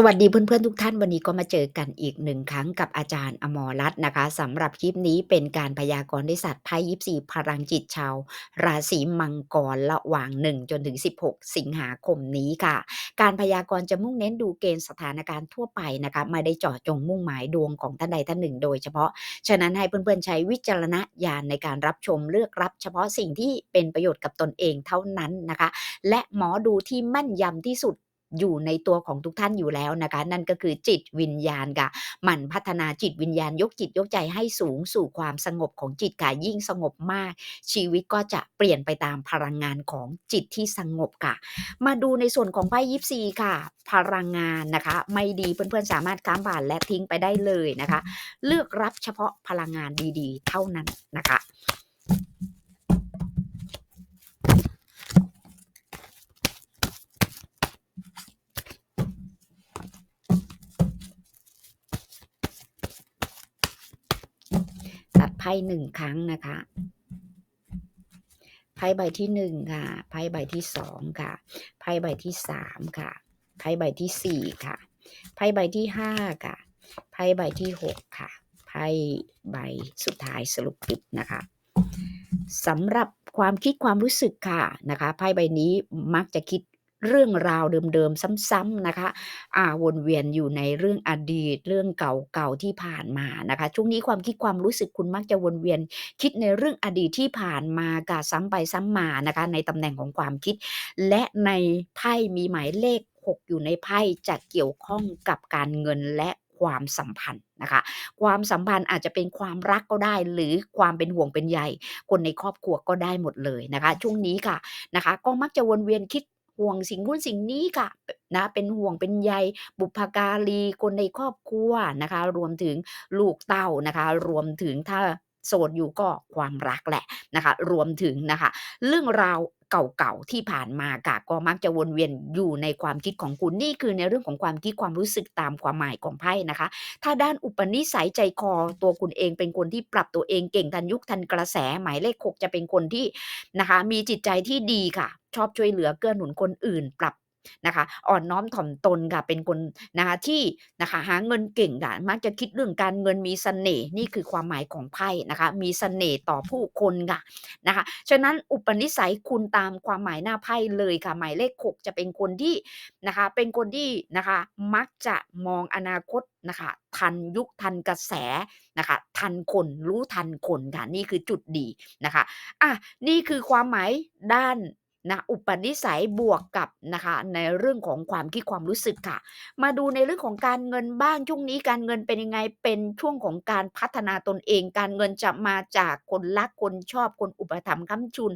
สวัสดีเพื่อนๆทุกท่านวันนี้ก็มาเจอกันอีกหนึ่งครั้งกับอาจารย์อมรรัตน์นะคะสำหรับคลิปนี้เป็นการพยากรณ์ด้วยศาสตร์ไพ่ยิปซีพลังจิตชาว ราศีมังกรระหว่าง 1 จนถึง 16 สิงหาคมนี้ค่ะ การพยากรณ์จะมุ่งเน้นดูเกณฑ์สถานการณ์ทั่วไปนะคะไม่ได้เจาะจงมุ่งหมายดวงของท่านใดท่านหนึ่ง โดยเฉพาะฉะนั้นให้เพื่อนๆใช้วิจารณญาณในการรับชมเลือกรับ เฉพาะสิ่งที่เป็นประโยชน์กับตนเองเท่านั้นนะคะ และหมอดูที่แม่นยำที่สุด อยู่ในตัวของทุกท่านอยู่แล้วนะคะ นั่นก็คือจิตวิญญาณค่ะหมั่นพัฒนาจิตวิญญาณยกจิตยกใจให้สูงสู่ความสงบของจิตค่ะยิ่งสงบมาก ชีวิตก็จะเปลี่ยนไปตามพลังงานของจิตที่สงบค่ะ มาดูในส่วนของไพ่ยิปซีค่ะ พลังงานนะคะ ไม่ดีเพื่อนๆสามารถข้ามผ่านและทิ้งไปได้เลยนะคะ เลือกรับเฉพาะพลังงานดีๆ เท่านั้นนะคะ พ่หนึ่งครั้งนะคะไพ่ใบที่หนึ่งค่ะไพ่ใบที่สองค่ะไพ่ใบที่สามค่ะไพ่ใบที่สี่ค่ะไพ่ใบที่ห้าค่ะไพ่ใบที่หกค่ะไพ่ใบสุดท้ายสรุปปิดนะคะสำหรับความคิดความรู้สึกค่ะนะคะไพ่ใบนี้มักจะคิด เรื่องราวเดิมๆซ้ำๆนะคะอ่าวนเวียนอยู่ในเรื่องอดีต เรื่องเก่าๆที่ผ่านมานะคะ ช่วงนี้ความคิดความรู้สึกคุณมักจะวนเวียน คิดในเรื่องอดีตที่ผ่านมากาซ้ำไปซ้ำมานะคะ ในตำแหน่งของความคิด และในไพ่มีหมายเลข 6 อยู่ในไพ่จะเกี่ยวข้องกับการเงินและความสัมพันธ์นะคะ ความสัมพันธ์อาจจะเป็นความรักก็ได้ หรือความเป็นห่วงเป็นใยคนในครอบครัวก็ได้หมดเลยนะคะ ช่วงนี้ค่ะนะคะ ก็มักจะวนเวียนคิด ห่วงสิ่งนู้นสิ่งนี้ค่ะนะเป็นห่วงเป็นใยบุพการีคนในครอบครัวนะคะ รวมถึงลูกเต้านะคะ รวมถึงถ้าโสดอยู่ก็ความรักแหละนะคะ รวมถึงนะคะ เรื่องราว เก่าๆที่ผ่านมากะก็มักจะวนเวียนอยู่ในความคิดของคุณนี่คือในเรื่องของความคิดความรู้สึกตามความหมายของไพ่นะคะ ถ้าด้านอุปนิสัยใจคอตัวคุณเองเป็นคนที่ปรับตัวเองเก่งทันยุคทันกระแสหมายเลขหกจะเป็นคนที่นะคะ มีจิตใจที่ดีค่ะ ชอบช่วยเหลือเกื้อหนุนคนอื่น ปรับ นะคะ อ่อนน้อมถ่อมตนค่ะ เป็นคนนะคะที่นะคะหาเงินเก่งค่ะ มักจะคิดเรื่องการเงินมีเสน่ห์ นี่คือความหมายของไพ่นะคะ มีเสน่ห์ต่อผู้คนค่ะนะคะ ฉะนั้นอุปนิสัยคุณตามความหมายหน้าไพ่เลยค่ะ หมายเลขหกจะเป็นคนที่นะคะ เป็นคนที่นะคะมักจะมองอนาคตนะคะทันยุคทันกระแสนะคะ ทันคนรู้ทันคนค่ะนี่คือจุดดีนะคะอะนี่คือความหมายด้าน นะอุปนิสัยบวกกับนะคะในเรื่องของความคิดความรู้สึกค่ะ มาดูในเรื่องของการเงินบ้างช่วงนี้การเงินเป็นยังไงเป็นช่วงของการพัฒนาตนเอง การเงินจะมาจากคนรักคนชอบคนอุปถัมภ์ค้ำชุน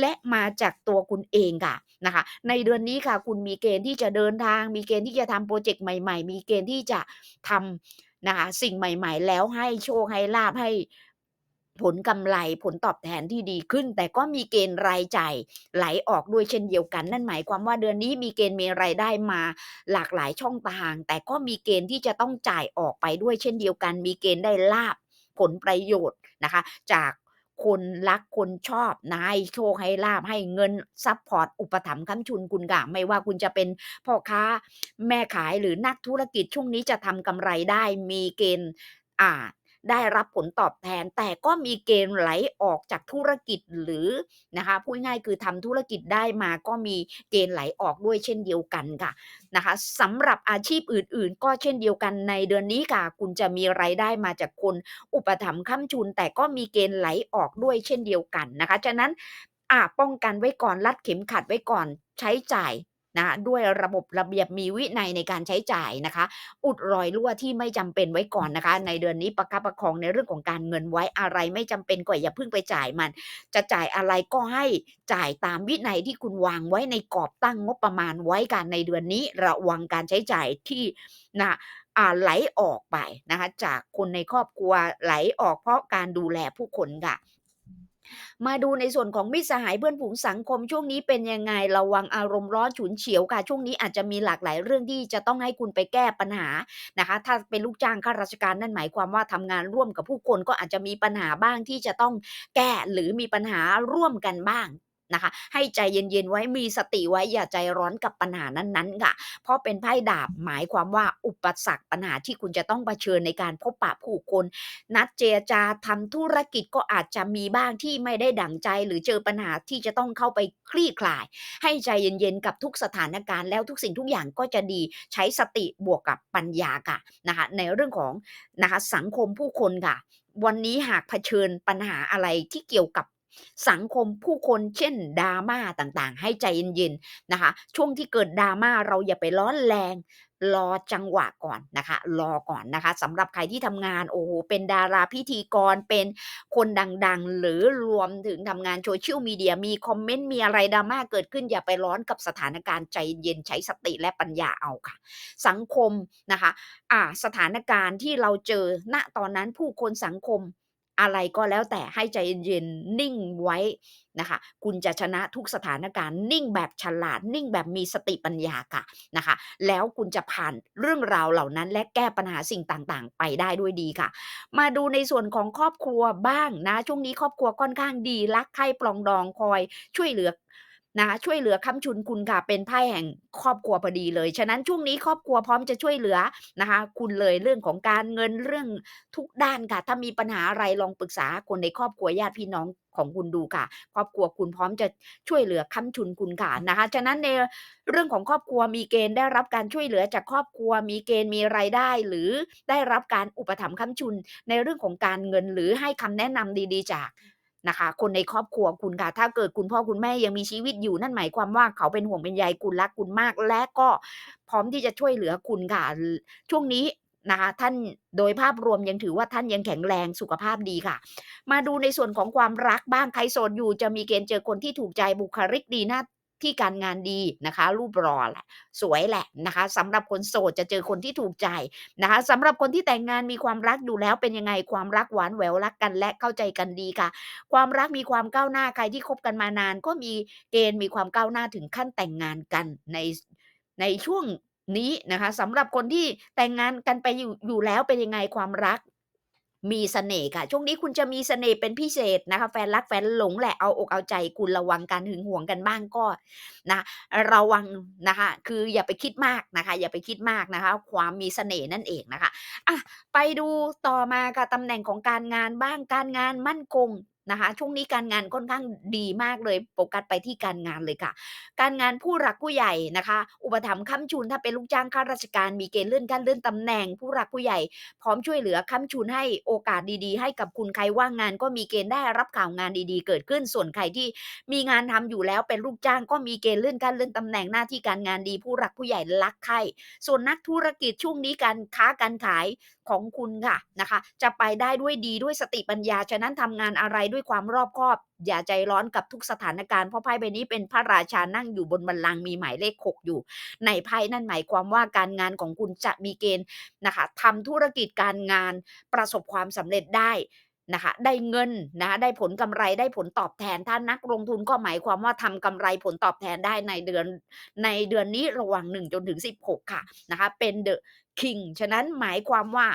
และมาจากตัวคุณเองค่ะนะคะ ในเดือนนี้ค่ะ คุณมีเกณฑ์ที่จะเดินทาง มีเกณฑ์ที่จะทำโปรเจกต์ใหม่ ๆ มีเกณฑ์ที่จะทำนะคะสิ่งใหม่ ๆ แล้วให้โชคให้ลาบให้ ผลกำไรผลตอบแทนที่ดีขึ้น แต่ก็มีเกณฑ์รายจ่ายไหลออกด้วยเช่นเดียวกัน นั่นหมายความว่าเดือนนี้มีเกณฑ์มีรายได้มาหลากหลายช่องทาง แต่ก็มีเกณฑ์ที่จะต้องจ่ายออกไปด้วยเช่นเดียวกัน มีเกณฑ์ได้ลาบผลประโยชน์นะคะ จากคนรักคนชอบนะให้โชคให้ลาบให้เงินซัพพอร์ตอุปถัมภ์ค้ำชุนคุณค่ะไม่ว่าคุณจะเป็นพ่อค้าแม่ขายหรือนักธุรกิจช่วงนี้จะทำกำไรได้มีเกณฑ์อ่า ได้รับผลตอบแทน แต่ก็มีเกณฑ์ไหลออกจากธุรกิจหรือนะคะพูดง่ายคือทำธุรกิจได้มาก็มีเกณฑ์ไหลออกด้วยเช่นเดียวกันค่ะนะคะสำหรับอาชีพอื่น ๆ ก็เช่นเดียวกันในเดือนนี้ค่ะ คุณจะมีรายได้มาจากคนอุปถัมภ์ค้ำชุน แต่ก็มีเกณฑ์ไหลออกด้วยเช่นเดียวกันนะคะ ฉะนั้นอ่าป้องกันไว้ก่อนรัดเข็มขัดไว้ก่อนใช้จ่าย นะด้วยระบบระเบียบมีวินัยในการใช้จ่ายนะคะ อุดรอยรั่วที่ไม่จำเป็นไว้ก่อนนะคะ ในเดือนนี้ประคับประคองในเรื่องของการเงินไว้อะไรไม่จำเป็นก็อย่าเพิ่งไปจ่ายมัน จะจ่ายอะไรก็ให้จ่ายตามวินัยที่คุณวางไว้ในกรอบตั้งงบประมาณไว้กันในเดือนนี้ระวังการใช้จ่ายที่นะอ่าไหลออกไปนะคะจากคนในครอบครัวไหลออกเพราะการดูแลผู้คนค่ะ มาดูในส่วนของมิตรสหายเพื่อนฝูงสังคมช่วงนี้เป็นยังไงระวังอารมณ์ร้อนฉุนเฉียวค่ะ ช่วงนี้อาจจะมีหลากหลายเรื่องที่จะต้องให้คุณไปแก้ปัญหานะคะ ถ้าเป็นลูกจ้างข้าราชการนั่นหมายความว่าทำงานร่วมกับผู้คนก็อาจจะมีปัญหาบ้างที่จะต้องแก้หรือมีปัญหาร่วมกันบ้าง นะคะ ให้ใจเย็นๆไว้มีสติไว้อย่าใจร้อนกับปัญหานั้นๆค่ะ เพราะเป็นไพ่ดาบหมายความว่าอุปสรรคปัญหาที่คุณจะต้องเผชิญในการพบปะผู้คน นัดเจรจาทำธุรกิจก็อาจจะมีบ้างที่ไม่ได้ดั่งใจ หรือเจอปัญหาที่จะต้องเข้าไปคลี่คลาย ให้ใจเย็นๆกับทุกสถานการณ์แล้วทุกสิ่งทุกอย่างก็จะดีใช้สติบวกกับปัญญาค่ะนะคะในเรื่องของนะคะสังคมผู้คนค่ะวันนี้หากเผชิญปัญหาอะไรที่เกี่ยวกับ สังคมผู้คนเช่นดราม่าต่างๆ ให้ใจเย็นๆนะคะ ช่วงที่เกิดดราม่าเราอย่าไปร้อนแรงรอจังหวะก่อนนะคะ รอก่อนนะคะสำหรับใครที่ทำงานโอ้โหเป็นดาราพิธีกรเป็นคนดังๆ หรือรวมถึงทำงานโซเชียลมีเดียมีคอมเมนต์มีอะไรดราม่าเกิดขึ้นอย่าไปร้อนกับสถานการณ์ใจเย็นใช้สติและปัญญาเอาค่ะ สังคมนะคะอ่าสถานการณ์ที่เราเจอณตอนนั้นผู้คนสังคม อะไรก็แล้วแต่ให้ใจเย็นๆนิ่งไว้นะคะ คุณจะชนะทุกสถานการณ์นิ่งแบบฉลาด นิ่งแบบมีสติปัญญาค่ะนะคะ แล้วคุณจะผ่านเรื่องราวเหล่านั้นและแก้ปัญหาสิ่งต่างๆ ไปได้ด้วยดีค่ะ มาดูในส่วนของครอบครัวบ้างนะ ช่วงนี้ครอบครัวค่อนข้างดีรักใคร่ปลองดองคอยช่วยเหลือ นะคะช่วยเหลือค้ำชุนคุณค่ะเป็นไพ่แห่งครอบครัวพอดีเลย ฉะนั้นช่วงนี้ครอบครัวพร้อมจะช่วยเหลือนะคะคุณเลยเรื่องของการเงินเรื่องทุกด้านค่ะ ถ้ามีปัญหาอะไรลองปรึกษาคนในครอบครัวญาติพี่น้องของคุณดูค่ะ ครอบครัวคุณพร้อมจะช่วยเหลือค้ำชุนคุณค่ะนะคะ ฉะนั้นในเรื่องของครอบครัวมีเกณฑ์ได้รับการช่วยเหลือจากครอบครัว มีเกณฑ์มีรายได้ หรือได้รับการอุปถัมภ์ค้ำชุน ในเรื่องของการเงินหรือให้คำแนะนำดี ๆ จาก นะคะ คนในครอบครัวคุณค่ะ ถ้าเกิดคุณพ่อคุณแม่ยังมีชีวิตอยู่นั่นหมายความว่าเขาเป็นห่วงเป็นใยคุณรักคุณมาก และก็พร้อมที่จะช่วยเหลือคุณค่ะ ช่วงนี้นะคะท่านโดยภาพรวมยังถือว่าท่านยังแข็งแรงสุขภาพดีค่ะ มาดูในส่วนของความรักบ้างใครโสดอยู่จะมีเกณฑ์เจอคนที่ถูกใจบุคลิกดีหน้า ที่การงานดีนะคะ รูปรอแหละ สวยแหละนะคะสำหรับคนโสดจะเจอคนที่ถูกใจนะคะสำหรับคนที่แต่งงานมีความรักอยู่แล้วเป็นยังไงความรักหวานแหววรักกันและเข้าใจกันดีค่ะ ความรักมีความก้าวหน้าใครที่คบกันมานาน ก็มีเกณฑ์มีความก้าวหน้าถึงขั้นแต่งงานกันในในช่วงนี้นะคะสำหรับคนที่แต่งงานกันไปอยู่อยู่แล้วเป็นยังไงความรัก มีเสน่ห์ค่ะ ช่วงนี้คุณจะมีเสน่ห์เป็นพิเศษนะคะ แฟนรักแฟนหลงแหละเอาอกเอาใจคุณระวังการหึงหวงกันบ้างก็นะระวังนะคะ คืออย่าไปคิดมากนะคะ อย่าไปคิดมากนะคะ ความมีเสน่ห์นั่นเองนะคะอะไปดูต่อมาค่ะตำแหน่งของการงานบ้างการงานมั่นคง นะคะช่วงนี้การงานค่อนข้างดีมากเลยโฟกัสไปที่การงานเลยค่ะ การงานผู้หลักผู้ใหญ่นะคะ อุปถัมภ์ค้ำชุนถ้าเป็นลูกจ้างข้าราชการมีเกณฑ์เลื่อนขั้นเลื่อนตำแหน่ง ผู้หลักผู้ใหญ่ พร้อมช่วยเหลือค้ำชุนให้โอกาสดีๆ ให้กับคุณใครว่างงานก็มีเกณฑ์ได้รับข่าวงานดีๆ เกิดขึ้นส่วนใครที่มีงานทำอยู่แล้วเป็นลูกจ้างก็มีเกณฑ์เลื่อนขั้นเลื่อนตำแหน่งหน้าที่การงานดี ผู้หลักผู้ใหญ่รักใครส่วนนักธุรกิจช่วงนี้การค้าการขายของคุณค่ะนะคะ จะไปได้ด้วยดีด้วยสติปัญญาฉะนั้นทำงานอะไรด้วยวยความรอบคอบ อย่าใจร้อนกับทุกสถานการณ์เพราะไพ่ใบนี้เป็นพระราชานั่งอยู่บนบัลลังก์มีหมายเลขหกอยู่ ในไพ่นั่นหมายความว่าการงานของคุณจะมีเกณฑ์นะคะทำธุรกิจการงานประสบความสำเร็จได้นะคะได้เงินนะได้ผลกำไรได้ผลตอบแทน ถ้านักลงทุนก็หมายความว่าทำกำไรผลตอบแทนได้ในเดือนในเดือนนี้ระหว่าง1จนถึง 16 ค่ะนะคะเป็นเดอะคิงฉะนั้นหมายความว่า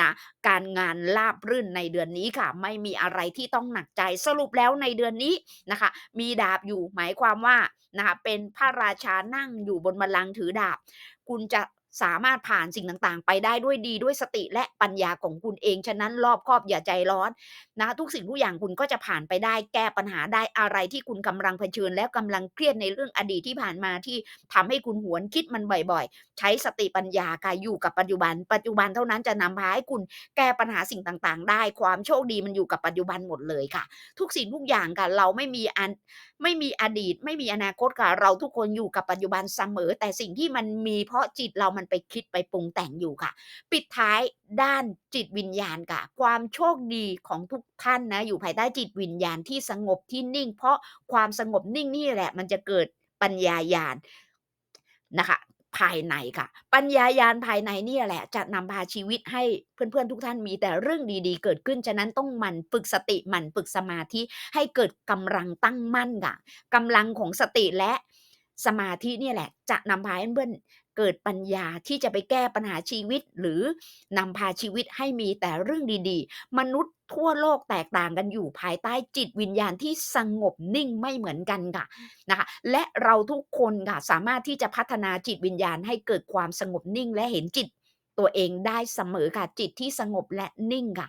นะการงานราบรื่นในเดือนนี้ค่ะ ไม่มีอะไรที่ต้องหนักใจสรุปแล้วในเดือนนี้นะคะ มีดาบอยู่หมายความว่านะคะเป็นพระราชานั่งอยู่บนบัลลังก์ถือดาบ คุณจะ สามารถผ่านสิ่งต่างๆ ไปได้ด้วยดีด้วยสติและปัญญาของคุณเอง ฉะนั้นรอบคอบอย่าใจร้อนนะทุกสิ่งทุกอย่างคุณก็จะผ่านไปได้แก้ปัญหาได้อะไรที่คุณกำลังเผชิญ แล้วกำลังเครียดในเรื่องอดีตที่ผ่านมาที่ทำให้คุณหวนคิดมันบ่อยๆ ใช้สติปัญญาค่ะอยู่กับปัจจุบัน ปัจจุบันเท่านั้นจะนำพาให้คุณแก้ปัญหาสิ่งต่างๆ ได้ ความโชคดีมันอยู่กับปัจจุบันหมดเลยค่ะ ทุกสิ่งทุกอย่างค่ะเราไม่มีอันไม่มีอดีต ไม่มีอนาคตค่ะเราทุกคนอยู่กับปัจจุบันเสมอ แต่สิ่งที่มันมีเพราะจิตเรามันไปคิดไปปรุงแต่งอยู่ค่ะ ปิดท้ายด้านจิตวิญญาณค่ะ ความโชคดีของทุกท่านนะอยู่ภายใต้จิตวิญญาณที่สงบที่นิ่ง เพราะความสงบนิ่งนี่แหละ มันจะเกิดปัญญาญาณนะคะภายในค่ะ ปัญญายาณภายในนี่แหละ จะนำพาชีวิตให้เพื่อนๆทุกท่านมีแต่เรื่องดีๆ เกิดขึ้นฉะนั้นต้องหมั่นฝึกสติหมั่นฝึกสมาธิให้เกิดกำลังตั้งมั่นค่ะกำลังของสติและ สมาธิเนี่ยแหละ จะนำพาให้เพื่อนเกิดปัญญาที่จะไปแก้ปัญหาชีวิต หรือนำพาชีวิตให้มีแต่เรื่องดีๆ มนุษย์ทั่วโลกแตกต่างกันอยู่ภายใต้จิตวิญญาณที่สงบนิ่งไม่เหมือนกันค่ะนะคะ และเราทุกคนค่ะสามารถที่จะพัฒนาจิตวิญญาณให้เกิดความสงบนิ่งและเห็นจิตตัวเองได้เสมอค่ะจิตที่สงบและนิ่งค่ะ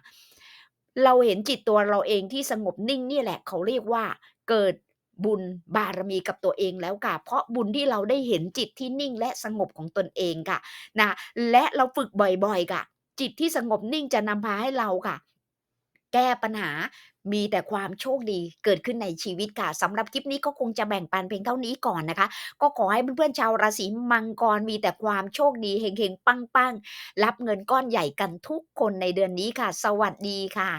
เราเห็นจิตตัวเราเองที่สงบนิ่งนี่แหละ เขาเรียกว่าเกิด บุญบารมีกับตัวเองแล้วค่ะ เพราะบุญที่เราได้เห็นจิตที่นิ่งและสงบของตนเองค่ะนะและเราฝึกบ่อยๆค่ะ จิตที่สงบนิ่งจะนำพาให้เราค่ะ แก้ปัญหามีแต่ความโชคดีเกิดขึ้นในชีวิตค่ะสำหรับคลิปนี้ก็คงจะแบ่งปันเพียงเท่านี้ก่อนนะคะ ก็ขอให้เพื่อนๆชาวราศีมังกรมีแต่ความโชคดีเฮงๆปังๆรับเงินก้อนใหญ่กันทุกคนในเดือนนี้ค่ะ สวัสดีค่ะ